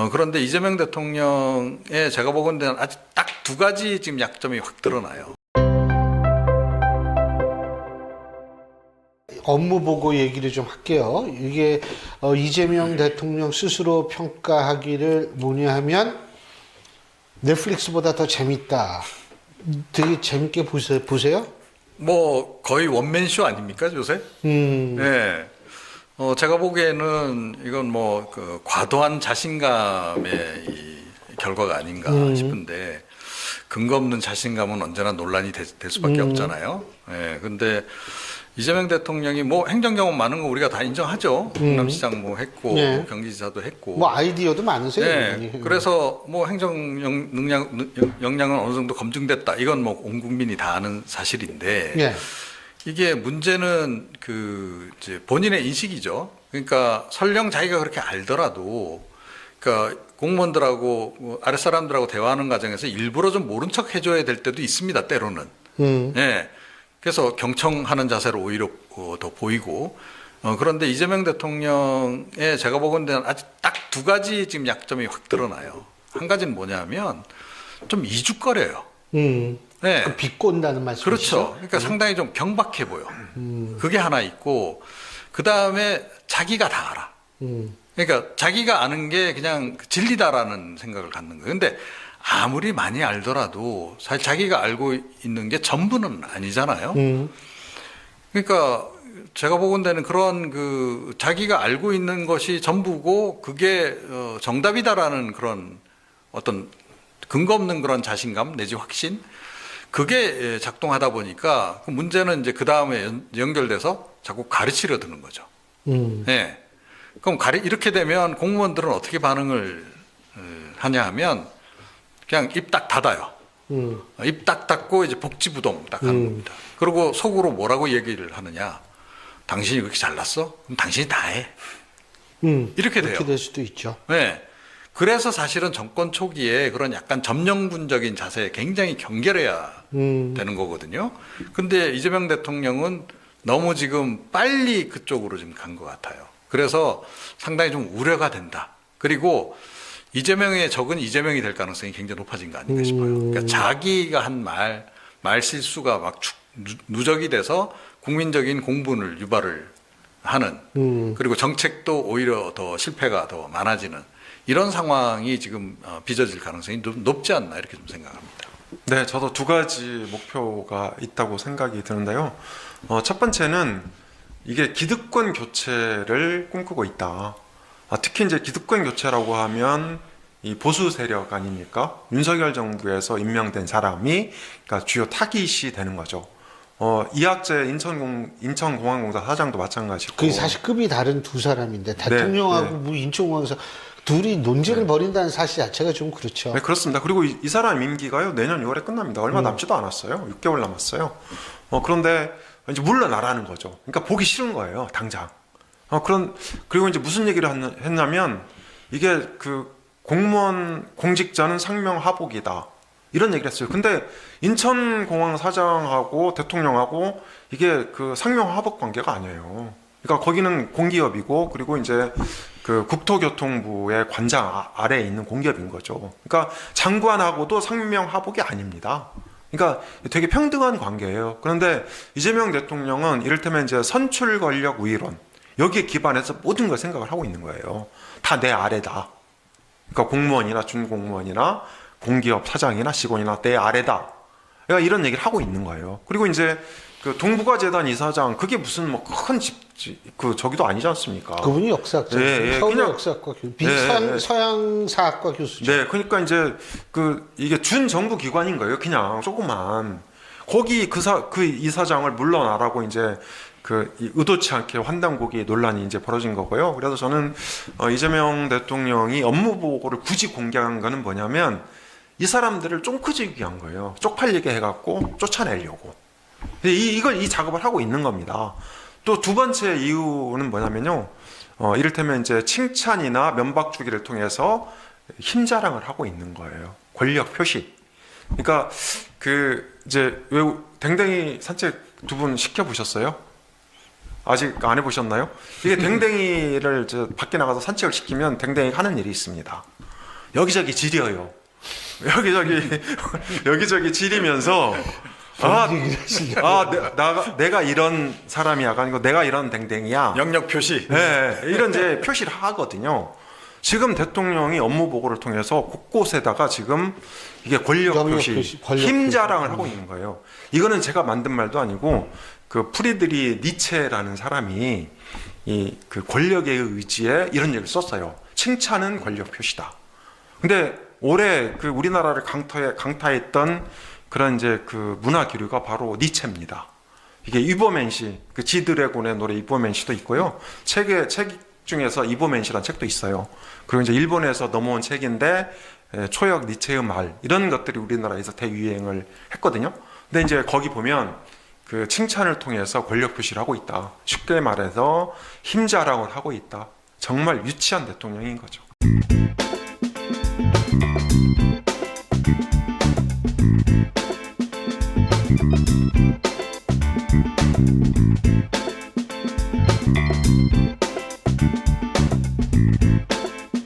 어, 그런데 이재명 대통령의 제가 보건대는 아직 딱 두 가지 지금 약점이 확 드러나요. 업무 보고 얘기를 좀 할게요. 이게 어, 이재명 대통령 스스로 평가하기를 뭐냐 하면 넷플릭스보다 더 재밌다. 되게 재밌게 보세요. 보세요? 뭐 거의 원맨쇼 아닙니까 요새? 음, 네. 어, 제가 보기에는 이건 뭐 그 과도한 자신감의 이 결과가 아닌가 음. 싶은데 근거 없는 자신감은 언제나 논란이 될, 될 수밖에 음. 없잖아요. 예. 근데 이재명 대통령이 뭐 행정 경험 많은 거 우리가 다 인정하죠. 음. 경남시장 뭐 했고 네. 뭐 경기지사도 했고. 뭐 아이디어도 많으세요. 네, 이분이. 그래서 뭐 행정 영- 능력 능- 역량은 어느 정도 검증됐다. 이건 뭐 온 국민이 다 아는 사실인데 예. 이게 문제는 그 이제 본인의 인식이죠. 그러니까 설령 자기가 그렇게 알더라도 그러니까 공무원들하고 뭐 아랫 사람들하고 대화하는 과정에서 일부러 좀 모른 척 해줘야 될 때도 있습니다. 때로는. 음, 예. 그래서 경청하는 자세로 오히려 어, 더 보이고 어, 그런데 이재명 대통령의 제가 보건대는 아직 딱 두 가지 지금 약점이 확 드러나요. 한 가지는 뭐냐면 좀 이죽거려요. 음. 네. 그 비꼰다는 말씀이시죠? 그렇죠. 그러니까 상당히 좀 경박해 보여. 그게 하나 있고 그 다음에 자기가 다 알아. 음, 그러니까 자기가 아는 게 그냥 진리다라는 생각을 갖는 거예요. 근데 아무리 많이 알더라도 사실 자기가 알고 있는 게 전부는 아니잖아요. 음, 그러니까 제가 보건대는 그런 그 자기가 알고 있는 것이 전부고 그게 어, 정답이다라는 그런 어떤 근거 없는 그런 자신감 내지 확신 그게 예, 작동하다 보니까 그 문제는 이제 그 다음에 연결돼서 자꾸 가르치려 드는 거죠. 음, 예. 그럼 가리 이렇게 되면 공무원들은 어떻게 반응을 어, 하냐 하면 그냥 입 딱 닫아요. 음, 입딱 닫고 이제 복지부동 딱 하는 음. 겁니다. 그리고 속으로 뭐라고 얘기를 하느냐. 당신이 그렇게 잘났어? 그럼 당신이 다 해. 음. 이렇게 돼요. 그렇게 될 수도 있죠. 네. 그래서 사실은 정권 초기에 그런 약간 점령군적인 자세에 굉장히 경계해야 음, 되는 거거든요. 근데 이재명 대통령은 너무 지금 빨리 그쪽으로 지금 간 것 같아요. 그래서 상당히 좀 우려가 된다. 그리고 이재명의 적은 이재명이 될 가능성이 굉장히 높아진 거 아닌가 싶어요. 그러니까 자기가 한 말, 말 실수가 막 축- 누- 누적이 돼서 국민적인 공분을 유발을 하는 음. 그리고 정책도 오히려 더 실패가 더 많아지는 이런 상황이 지금 어, 빚어질 가능성이 높- 높지 않나 이렇게 좀 생각합니다. 네, 저도 두 가지 목표가 있다고 생각이 드는데요. 어, 첫 번째는 이게 기득권 교체를 꿈꾸고 있다. 아, 특히 이제 기득권 교체라고 하면 이 보수 세력 아닙니까? 윤석열 정부에서 임명된 사람이 그러니까 주요 타깃이 되는 거죠. 어, 이학재 인천공 인천공항공사 사장도 마찬가지고. 그게 사실 급이 다른 두 사람인데 대통령하고 네. 뭐 인천공항에서 둘이 논쟁을 벌인다는 사실 자체가 좀 그렇죠. 네, 그렇습니다. 그리고 이, 이 사람 임기가요 내년 6월에 끝납니다. 얼마 남지도 않았어요. 6개월 남았어요. 어, 그런데 이제 물러나라는 거죠. 그러니까 보기 싫은 거예요, 당장. 어, 그런 그리고 이제 무슨 얘기를 했- 했냐면 이게 그 공무원 공직자는 상명하복이다. 이런 얘기를 했어요. 근데 인천공항 사장하고 대통령하고 이게 그 상명 하복 관계가 아니에요. 그러니까 거기는 공기업이고 그리고 이제 그 국토교통부의 관장 아- 아래에 있는 공기업인 거죠. 그러니까 장관하고도 상명 하복이 아닙니다. 그러니까 되게 평등한 관계예요. 그런데 이재명 대통령은 이를테면 이제 선출 권력 우위론 여기에 기반해서 모든 걸 생각을 하고 있는 거예요. 다 내 아래다. 그러니까 공무원이나 준공무원이나 공기업 사장이나 직원이나 내 아래다. 그러니까 이런 얘기를 하고 있는 거예요. 그리고 이제 그 동북아 재단 이사장 그게 무슨 뭐 큰 집 그 저기도 아니지 않습니까? 그분이 역사학자, 예, 예, 서울 그냥- 역사학과 교수, 예, 비서양 예. 서양 사학과 교수죠. 네, 그러니까 이제 그 이게 준 정부 기관인 거예요. 그냥 조그만 거기 그사 그 이사장을 물러나라고 이제 그 이- 의도치 않게 환단고기 논란이 이제 벌어진 거고요. 그래서 저는 어, 이재명 대통령이 업무 보고를 굳이 공개한 거는 뭐냐면 이 사람들을 쫑크지기 위한 거예요. 쪽팔리게 해갖고 쫓아내려고. 이, 이걸 이 작업을 하고 있는 겁니다. 또 두 번째 이유는 뭐냐면요. 어, 이를테면 이제 칭찬이나 면박 주기를 통해서 힘 자랑을 하고 있는 거예요. 권력 표시. 그러니까 그 이제 왜 댕댕이 산책 두 분 시켜 보셨어요? 아직 안 해보셨나요? 이게 댕댕이를 이제 밖에 나가서 산책을 시키면 댕댕이 하는 일이 있습니다. 여기저기 지려요. 여기저기 여기저기 지리면서 아, 하시냐고. 아 내, 나, 내가 이런 사람이야 아니고 내가 이런 댕댕이야. 영역 표시. 네, 이런 이제 표시를 하거든요. 지금 대통령이 업무 보고를 통해서 곳곳에다가 지금 이게 권력 표시, 표시, 권력 힘 표시. 자랑을 하고 있는 거예요. 이거는 제가 만든 말도 아니고 그 프리드리 니체라는 사람이 이 그 권력의 의지에 이런 얘기를 썼어요. 칭찬은 권력 표시다. 근데 올해 그 우리나라를 강타해, 강타했던 그런 이제 그 문화 기류가 바로 니체입니다. 이게 이보맨시, 그 지드래곤의 노래 이보맨시도 있고요. 책에 책 중에서 이보맨시라는 책도 있어요. 그리고 이제 일본에서 넘어온 책인데 에, 초역 니체의 말 이런 것들이 우리나라에서 대유행을 했거든요. 근데 이제 거기 보면 그 칭찬을 통해서 권력 표시를 하고 있다. 쉽게 말해서 힘 자랑을 하고 있다. 정말 유치한 대통령인 거죠.